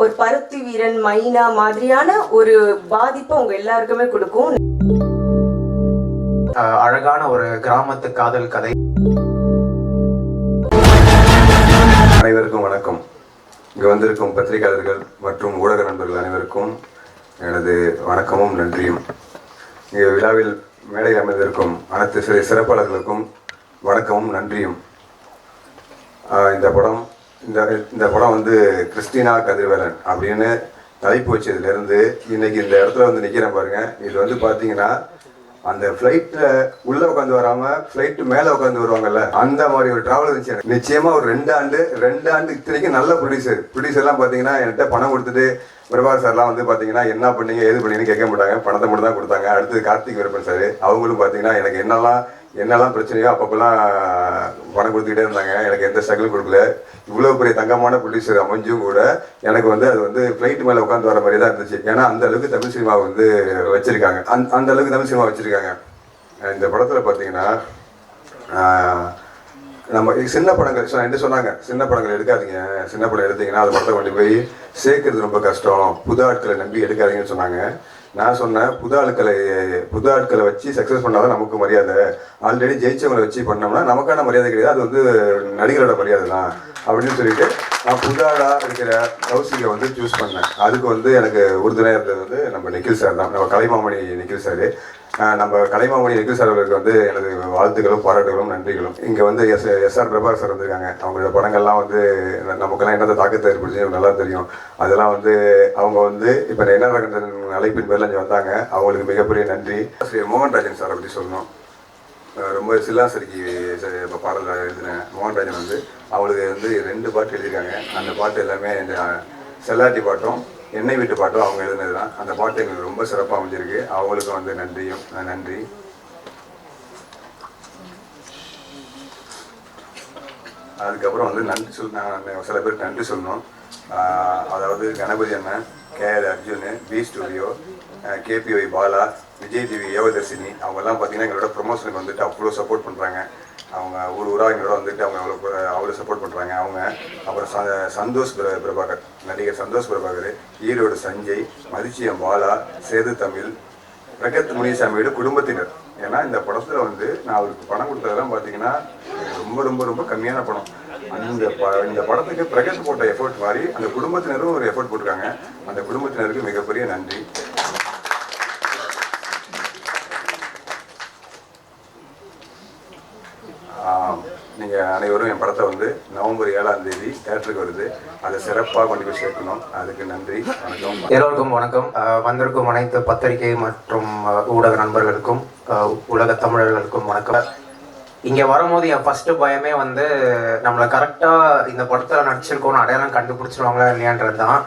ஒரு பருத்தி வீரன் மைனா மாதிரியான ஒரு பாதிப்பை உங்க எல்லாருக்குமே கொடுக்கும். அஹ் அழகான ஒரு கிராமத்து காதல் கதை. அனைவருக்கும் வணக்கம். இங்கு வந்திருக்கும் பத்திரிகையாளர்கள் மற்றும் ஊடக நண்பர்கள் அனைவருக்கும் எனது வணக்கமும் நன்றியும். இங்கே விழாவில் மேடையில் அமைந்திருக்கும் அனைத்து சிறை சிறப்பாளர்களுக்கும் வணக்கமும் நன்றியும். ஆஹ் இந்த படம் இந்த இந்த படம் வந்து கிறிஸ்டினா கதிர்வேலன் அப்படின்னு தலைப்பு வச்சதுலேருந்து இன்னைக்கு இந்த இடத்துல வந்து நிற்கிறேன் பாருங்க. இது வந்து பார்த்தீங்கன்னா அந்த ஃப்ளைட்டில் உள்ளே உட்காந்து வராம ஃப்ளைட் மேலே உட்காந்து வருவாங்கல்ல அந்த மாதிரி ஒரு ட்ராவல் இருந்துச்சு எனக்கு. நிச்சயமா ஒரு ரெண்டு ஆண்டு ரெண்டு ஆண்டு இத்தனைக்கும் நல்ல ப்ரொடியூசர் ப்ரொடியூசர்லாம் பார்த்தீங்கன்னா என்கிட்ட பணம் கொடுத்துட்டு பிரபாகர் சார்லாம் வந்து பார்த்தீங்கன்னா என்ன பண்ணீங்க? ஏது பண்ணீங்கன்னு கேட்க மாட்டாங்க. பணத்தை மட்டும் தான் கொடுத்தாங்க. அடுத்து கார்த்திக் வீரப்பன் சார் அவங்களும் பார்த்தீங்கன்னா எனக்கு என்னெல்லாம் என்னெல்லாம் பிரச்சனையோ அப்பப்பெல்லாம் பணம் கொடுத்துக்கிட்டே இருந்தாங்க. எனக்கு எந்த ஸ்ட்ரகிளும் கொடுக்கல. இவ்வளோ பெரிய தங்கமான ப்ரொடியூசர் அமைஞ்சும் கூட எனக்கு வந்து அது வந்து ஃப்ளைட் மேலே உட்காந்து வர மாதிரி தான் இருந்துச்சு. ஏன்னா அந்த அளவுக்கு தமிழ் சினிமா வந்து வச்சுருக்காங்க. அந் அந்த அளவுக்கு தமிழ் சினிமா வச்சுருக்காங்க. இந்த படத்தில் பார்த்தீங்கன்னா நம்ம சின்ன படங்கள். என்ன சொன்னாங்க? சின்ன படங்கள் எடுக்காதீங்க. சின்ன படம் எடுத்தீங்கன்னா அது படத்தை கொண்டு போய் சேர்க்கறது ரொம்ப கஷ்டம். புது ஆட்களை நம்பி எடுக்காதீங்கன்னு சொன்னாங்க. நான் சொன்னேன் புது ஆட்களை புது ஆட்களை வச்சு சக்ஸஸ் பண்ணாதான் நமக்கு மரியாதை. ஆல்ரெடி ஜெயிச்சவங்களை வச்சு பண்ணோம்னா நமக்கான மரியாதை கிடையாது. அது வந்து நடிகரோட மரியாதை தான் அப்படின்னு சொல்லிட்டு நான் புது இருக்கிற கௌசிகை வந்து சூஸ் பண்ணேன். அதுக்கு வந்து எனக்கு உறுதுணையாக இருந்தது வந்து நம்ம நிக்கில் சார் தான். நம்ம கலைமாமணி நிக்கில் சார் நம்ம கலைமாமணி நிக்கில் சார் அவர்களுக்கு வந்து எனது வாழ்த்துக்களும் பாராட்டுகளும் நன்றிகளும். இங்கே வந்து எஸ் எஸ்ஆர் பிரபாகர் சார் வந்திருக்காங்க. அவங்களோட படங்கள்லாம் வந்து நமக்கெல்லாம் என்னென்ன தாக்கத்தை ஏற்படுச்சு எனக்கு நல்லா தெரியும். அதெல்லாம் வந்து அவங்க வந்து இப்போ என்ன ரகந்தன் அழைப்பின் பேரில் இங்கே வந்தாங்க. அவங்களுக்கு மிகப்பெரிய நன்றி. ஸ்ரீ மோகன்ராஜன் சாரை பற்றி சொல்லணும். ரொம்ப சில்லாசரிக்கு இப்போ பாடல் மோகன் மோகன்ராஜன் வந்து அவளுக்கு வந்து ரெண்டு பாட்டு எழுதியிருக்காங்க. அந்த பாட்டு எல்லாமே இந்த செல்லாட்டி பாட்டும் எண்ணெய் வீட்டு பாட்டும் அவங்க எழுதினது தான் அந்த பாட்டு எங்களுக்கு ரொம்ப சிறப்பாக அமைஞ்சிருக்கு. அவங்களுக்கும் வந்து நன்றியும் நன்றி. அதுக்கப்புறம் வந்து நன்றி சொல் நான் சில பேருக்கு நன்றி சொல்லணும். அதாவது கணபதி அண்ணன் KL Arjun P studio KPY Bala Vijay TV ஏவதர்சினி அவங்கெல்லாம் பார்த்தீங்கன்னா எங்களோட ப்ரொமோஷனுக்கு வந்துட்டு அவ்வளோ சப்போர்ட் பண்ணுறாங்க அவங்க ஊர் ஊராக எங்களோட வந்துட்டு அவங்க அவ்வளோ அவ்வளோ சப்போர்ட் பண்ணுறாங்க அவங்க அப்புறம் ச- சந்தோஷ் பிர- பிரபாகர் நடிகர் சந்தோஷ் பிரபாகர் ஈரோடு சஞ்சய் மதிச்சியம் பாலா சேது தமிழ் பிரகத் முனிசாமியோட குடும்பத்தினர். ஏன்னா இந்த படத்தில் வந்து நான் அவருக்கு பணம் கொடுத்ததெல்லாம் பார்த்தீங்கன்னா ரொம்ப ரொம்ப ரொம்ப கம்மியான பணம். அந்த ப இந்த படத்துக்கு பிரகத் போட்ட எஃபோர்ட் மாதிரி அந்த குடும்பத்தினரும் ஒரு எஃபோர்ட் போட்டிருக்காங்க. அந்த குடும்பத்தினருக்கு மிகப்பெரிய நன்றி. ஆஹ், நீங்க அனைவரும் என் படத்தை வந்து நவம்பர் ஏழாம் தேதி தேட்டருக்கு வருது. அதை சிறப்பாக கொண்டு போய் சேர்க்கணும். அதுக்கு நன்றி. வணக்கம். எல்லோருக்கும் வணக்கம். வந்திருக்கும் அனைத்து பத்திரிகை மற்றும் ஊடக நண்பர்களுக்கும் உலக தமிழர்களுக்கும் வணக்கம். இங்க வரும்போது என் ஃபர்ஸ்ட் பயமே வந்து நம்மளை கரெக்டா இந்த படத்துல நடிச்சிருக்கோம்னு அடையாளம் கண்டுபிடிச்சிருவாங்களா இல்லையான்றது தான்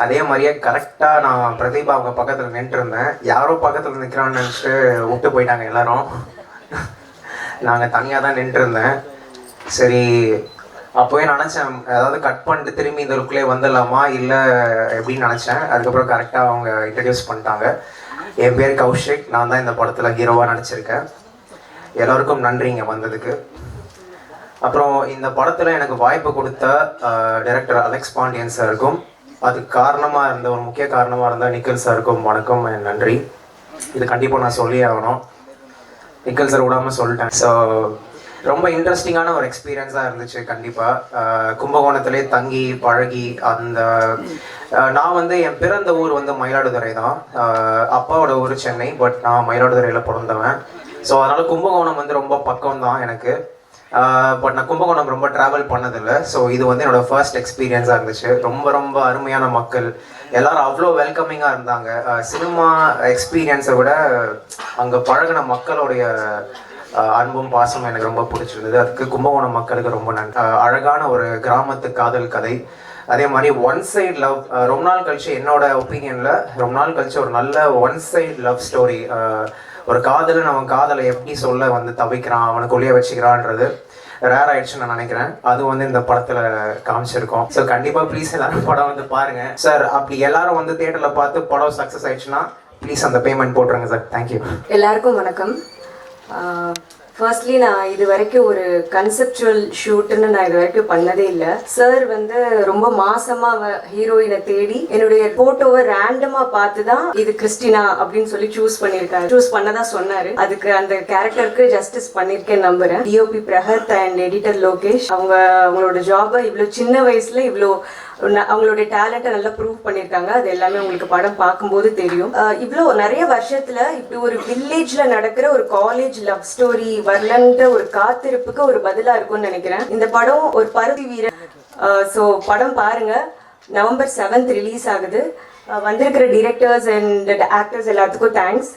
அதே மாதிரியே கரெக்டா நான் பிரதீபா அவங்க பக்கத்துல நின்று இருந்தேன் யாரோ பக்கத்துல நிக்கிறான்னு நினைச்சிட்டு விட்டு போயிட்டாங்க எல்லாரும். நாங்கள் தனியாக தான் நின்றுருந்தேன். சரி அப்போவே நினச்சேன் அதாவது கட் பண்ணிட்டு திரும்பி இந்த லுக்லேயே வந்துடலாமா இல்லை எப்படின்னு நினச்சேன். அதுக்கப்புறம் கரெக்டாக அவங்க இன்ட்ரடியூஸ் பண்ணிட்டாங்க. என் பேர் கௌஷிக் நான் தான் இந்த படத்தில் ஹீரோவாக நடிச்சிருக்கேன். எல்லோருக்கும் நன்றிங்க வந்ததுக்கு. அப்புறம் இந்த படத்தில் எனக்கு வாய்ப்பு கொடுத்த டைரக்டர் அலெக்ஸ் பாண்டியன் சாருக்கும் அதுக்கு காரணமாக இருந்த ஒரு முக்கிய காரணமாக இருந்த நிக்கில் சாருக்கும் வணக்கம் நன்றி. இது கண்டிப்பாக நான் சொல்லி ஆகணும். நிக்கல் சார் விடாமல் சொல்லிட்டேன். ஸோ ரொம்ப இன்ட்ரெஸ்டிங்கான ஒரு எக்ஸ்பீரியன்ஸாக இருந்துச்சு கண்டிப்பாக கும்பகோணத்திலே தங்கி பழகி அந்த நான் வந்து என் பிறந்த ஊர் வந்து மயிலாடுதுறை தான். அப்பாவோட ஊர் சென்னை பட் நான் மயிலாடுதுறையில் பிறந்தவன். ஸோ அதனால் கும்பகோணம் வந்து ரொம்ப பக்கம் தான் எனக்கு. பட் நான் கும்பகோணம் ரொம்ப ட்ராவல் பண்ணதில்லை. ஸோ இது வந்து என்னோட ஃபர்ஸ்ட் எக்ஸ்பீரியன்ஸாக இருந்துச்சு. ரொம்ப ரொம்ப அருமையான மக்கள். எல்லாரும் அவ்வளோ வெல்கமிங்காக இருந்தாங்க. சினிமா எக்ஸ்பீரியன்ஸை விட அங்கே பழகின மக்களுடைய அன்பும் பாசமும் எனக்கு ரொம்ப பிடிச்சிருந்தது. அதுக்கு கும்பகோணம் மக்களுக்கு ரொம்ப நன்றி அழகான ஒரு கிராமத்து காதல் கதை. அதே மாதிரி ஒன் சைடு லவ் ரொம்ப நாள் கழிச்சு என்னோட ஒப்பீனியனில் ரொம்ப நாள் கழிச்சு ஒரு நல்ல ஒன் சைடு லவ் ஸ்டோரி ஒரு காதலன் அவன் காதலை எப்படி சொல்ல வந்து தவிக்கிறான் அவனுக்குள்ளேயே வச்சுக்கிறான்றது. ரேர் ஆயிடுச்சுன்னு நான் நினைக்கிறேன். அது வந்து இந்த படத்துல காமிச்சிருக்கோம். ஸோ கண்டிப்பா ப்ளீஸ் எல்லாரும் படம் வந்து பாருங்க. சார் அப்படி எல்லாரும் வந்து தியேட்டர்ல பார்த்து படம் சக்ஸஸ் ஆயிடுச்சுன்னா ப்ளீஸ் அந்த பேமெண்ட் போட்டுருங்க சார் தேங்க்யூ எல்லாருக்கும் வணக்கம். ஆஹ் ஃபர்ஸ்ட்லி நான் இது வரைக்கும் ஒரு கன்செப்சுவல் ஷூட்டுன்னு நான் இது வரைக்கும் பண்ணதே இல்லை. சார் வந்து ரொம்ப மாசமா ஹீரோயினை தேடி என்னுடைய போட்டோவை ரேண்டமா பார்த்து தான் இது கிறிஸ்டினா அப்படின்னு சொல்லி சூஸ் பண்ணியிருக்காரு சூஸ் பண்ணதா சொன்னாரு. அதுக்கு அந்த கேரக்டருக்கு ஜஸ்டிஸ் பண்ணியிருக்கேன் நம்புறேன். DOP Pragath and editor Lokesh அவங்க அவங்களோட ஜாபை இவ்வளோ சின்ன வயசுல இவ்வளோ அவங்களுடைய டேலண்ட்டை நல்லா ப்ரூவ் பண்ணியிருக்காங்க அது எல்லாமே உங்களுக்கு படம் பார்க்கும்போது தெரியும். இவ்வளோ நிறைய வருஷத்துல இப்படி ஒரு வில்லேஜ்ல நடக்கிற ஒரு காலேஜ் லவ் ஸ்டோரி வரலன்ற ஒரு காத்திருப்புக்கு ஒரு பதிலா இருக்கும்னு நினைக்கிறேன். இந்த படம் ஒரு பருத்தி வீரர் ஸோ படம் பாருங்க. நவம்பர் செவன்த் ரிலீஸ் ஆகுது. வந்திருக்கிற டிரெக்டர்ஸ் அண்ட் ஆக்டர்ஸ் எல்லாத்துக்கும் thanks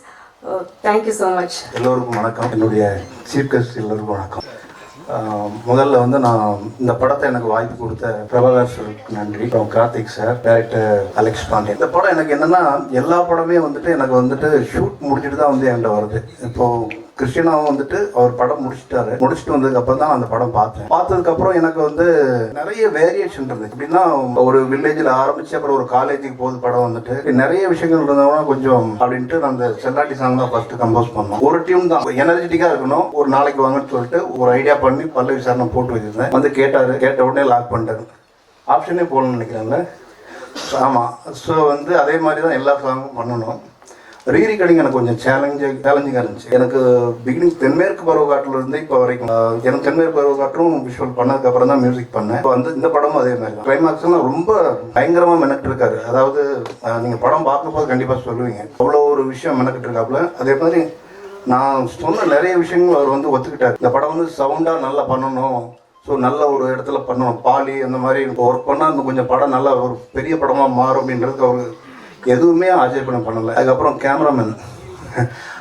thank you so much எல்லோருக்கும் வணக்கம். என்னுடைய சீஃப் கெஸ்ட் எல்லோருக்கும் வணக்கம். முதல்ல வந்து நான் இந்த படத்தை எனக்கு வாய்ப்பு கொடுத்த பிரபாகர் நன்றி. அப்புறம் Karthik sir director Alex Pandey. இந்த படம் எனக்கு என்னன்னா எல்லா படமே வந்துட்டு எனக்கு வந்துட்டு ஷூட் முடிச்சுட்டு தான் வந்து என்கிட்ட வருது. இப்போ கிறிஸ்டினாவும் வந்துட்டு அவர் படம் முடிச்சிட்டாரு. முடிச்சுட்டு வந்ததுக்கு அப்புறம் தான் அந்த படம் பார்த்தேன். பார்த்ததுக்கு அப்புறம் எனக்கு வந்து நிறைய வேரியேஷன் இருந்துச்சு எப்படின்னா ஒரு வில்லேஜில் ஆரம்பிச்சு அப்புறம் ஒரு காலேஜுக்கு போகுது படம் வந்துட்டு. நிறைய விஷயங்கள் இருந்தவங்க கொஞ்சம் அப்படின்ட்டு அந்த செல்லாட்டி சாங் தான் ஃபர்ஸ்ட் கம்போஸ் பண்ணோம். ஒரு டியூன் தான். எனர்ஜெட்டிக்காக இருக்கணும். ஒரு நாளைக்கு வாங்கன்னு சொல்லிட்டு ஒரு ஐடியா பண்ணி பல்ல விசாரணை போட்டு வச்சிருந்தேன். வந்து கேட்டாரு. கேட்ட உடனே லாக் பண்ணிட்டாரு. ஆப்ஷனே போகணும்னு நினைக்கிறேன்ல. ஆமாம் ஸோ வந்து அதே மாதிரி தான் எல்லா சாங்கும் பண்ணணும். ரீ எனக்கு கொஞ்சம் சேலஞ்சு சேலஞ்சிங்காக இருந்துச்சு. எனக்கு பிகினிங் தென்மேற்கு பருவகாட்டில் இருந்து இப்போ வரைக்கும் எனக்கு தென்மேற்கு பருவகாட்டும் விஷுவல் பண்ணதுக்கு அப்புறம் தான் மியூசிக் பண்ணேன். இப்போ வந்து இந்த படமும் அதே மாதிரி தான். கிளைமாக்ஸ்லாம் ரொம்ப பயங்கரமாக மெனக்கிட்டு இருக்காரு அதாவது நீங்கள் படம் பார்க்கும்போது கண்டிப்பாக சொல்லுவீங்க. அவ்வளோ ஒரு விஷயம் மெனக்கிட்டு இருக்காப்புல அதே மாதிரி நான் சொன்ன நிறைய விஷயங்கள் அவர் வந்து ஒத்துக்கிட்டார். இந்த படம் வந்து சவுண்டாக நல்லா பண்ணணும். ஸோ நல்ல ஒரு இடத்துல பண்ணணும். பாலி அந்த மாதிரி ஒர்க் பண்ணால் இன்னும் கொஞ்சம் படம் நல்லா ஒரு பெரிய படமாக மாறும் அப்படின்றதுக்கு அவர் எதுவுமே ஆச்சரியப்படம் பண்ணலை. அதுக்கப்புறம் கேமராமேன்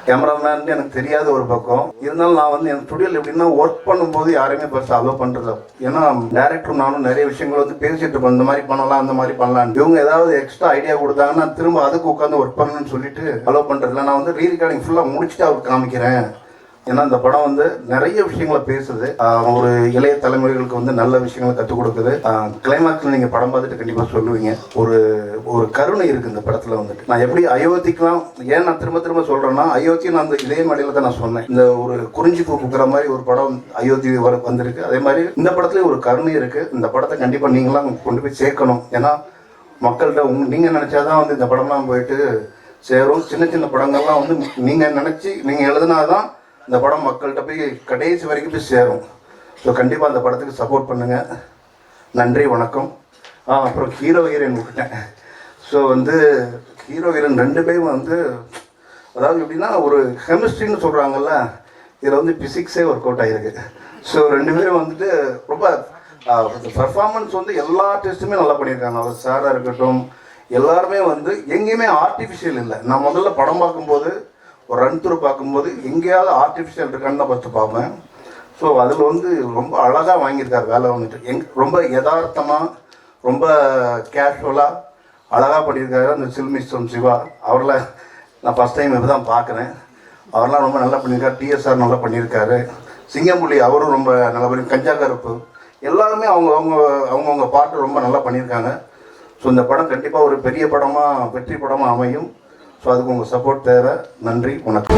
கேமராமேன் எனக்கு தெரியாத ஒரு பக்கம். இருந்தாலும் நான் வந்து என் ஸ்டுடியோவில் எப்படின்னா ஒர்க் பண்ணும்போது யாரையுமே ஃபர்ஸ்ட் அலோவ் பண்ணுறது ஏன்னா டேரக்டர் நானும் நிறைய விஷயங்கள் வந்து பேசிட்டு இருப்போம் இந்த மாதிரி பண்ணலாம் அந்த மாதிரி பண்ணலாம் இவங்க ஏதாவது எக்ஸ்ட்ரா ஐடியா கொடுத்தாங்கன்னா திரும்ப அதுக்கு உட்காந்து ஒர்க் பண்ணணும்னு சொல்லிட்டு அலோவ் பண்ணுறதுல நான் வந்து ரீ ரெக்கார்டிங் ஃபுல்லாக முடிச்சுட்டு அவருக்கு காமிக்கிறேன். ஏன்னா இந்த படம் வந்து நிறைய விஷயங்களை பேசுது. ஒரு இளைய தலைமுறைகளுக்கு வந்து நல்ல விஷயங்களை கற்றுக் கொடுக்குது. கிளைமேக்ஸில் நீங்கள் படம் பார்த்துட்டு கண்டிப்பாக சொல்லுவீங்க. ஒரு ஒரு கருணை இருக்குது இந்த படத்தில் வந்துட்டு. நான் எப்படி அயோத்திக்கெலாம் ஏன் நான் திரும்ப திரும்ப சொல்கிறேன்னா அயோத்தி நான் அந்த இதே மலையில் தான் நான் சொன்னேன். இந்த ஒரு குறிஞ்சி பூ மாதிரி ஒரு படம் அயோத்தி வர வந்திருக்கு. அதே மாதிரி இந்த படத்துலேயும் ஒரு கருணை இருக்குது இந்த படத்தை கண்டிப்பாக நீங்களாம் கொண்டு போய் சேர்க்கணும். ஏன்னா மக்கள்கிட்ட உங்க நீங்கள் நினச்சாதான் வந்து இந்த படம்லாம் போயிட்டு சேரும். சின்ன சின்ன படங்கள்லாம் வந்து நீங்கள் நினச்சி நீங்கள் எழுதுனாதான் இந்த படம் மக்கள்கிட்ட போய் கடைசி வரைக்கும் போய் சேரும். ஸோ கண்டிப்பாக அந்த படத்துக்கு சப்போர்ட் பண்ணுங்கள் நன்றி வணக்கம். ஆ அப்புறம் ஹீரோ ஹீரோயின் விட்டேன் ஸோ வந்து ஹீரோ ஹீரோயின் ரெண்டு பேரும் வந்து அதாவது எப்படின்னா ஒரு கெமிஸ்ட்ரின்னு சொல்கிறாங்கல்ல இதில் வந்து ஃபிசிக்ஸே ஒர்க் அவுட் ஆகிருக்கு ஸோ ரெண்டு பேரும் வந்துட்டு ரொம்ப பர்ஃபார்மன்ஸ் வந்து எல்லா டெஸ்ட்டுமே நல்லா பண்ணியிருக்காங்க. அவர் சாராக இருக்கட்டும் எல்லாருமே வந்து எங்கேயுமே ஆர்டிஃபிஷியல் இல்லை. நான் முதல்ல படம் பார்க்கும்போது ஒரு ரன் த்ரூ பார்க்கும்போது எங்கேயாவது ஆர்டிஃபிஷியல் இருக்கான்னு தான் ஃபஸ்ட்டு பார்ப்பேன். ஸோ அதில் வந்து ரொம்ப அழகாக வாங்கியிருக்காரு வேலை வந்துட்டு. எங் ரொம்ப யதார்த்தமாக ரொம்ப கேஷுவலாக அழகாக பண்ணியிருக்காரு அந்த சில்மிஸ்டம் சிவா. அவரில் நான் ஃபஸ்ட் டைம் இப்போ தான் பார்க்குறேன். அவரெல்லாம் ரொம்ப நல்லா பண்ணியிருக்காரு. டிஎஸ்ஆர் நல்லா பண்ணியிருக்காரு. சிங்கம்புலி அவரும் ரொம்ப நல்லா பண்ணி கஞ்சா கருப்பு. எல்லாருமே அவங்க அவங்க அவங்கவுங்க பாட்டு ரொம்ப நல்லா பண்ணியிருக்காங்க. ஸோ இந்த படம் கண்டிப்பாக ஒரு பெரிய படமாக வெற்றி படமாக அமையும். ஸோ அதுக்கு உங்கள் சப்போர்ட் தேவை. நன்றி வணக்கம்.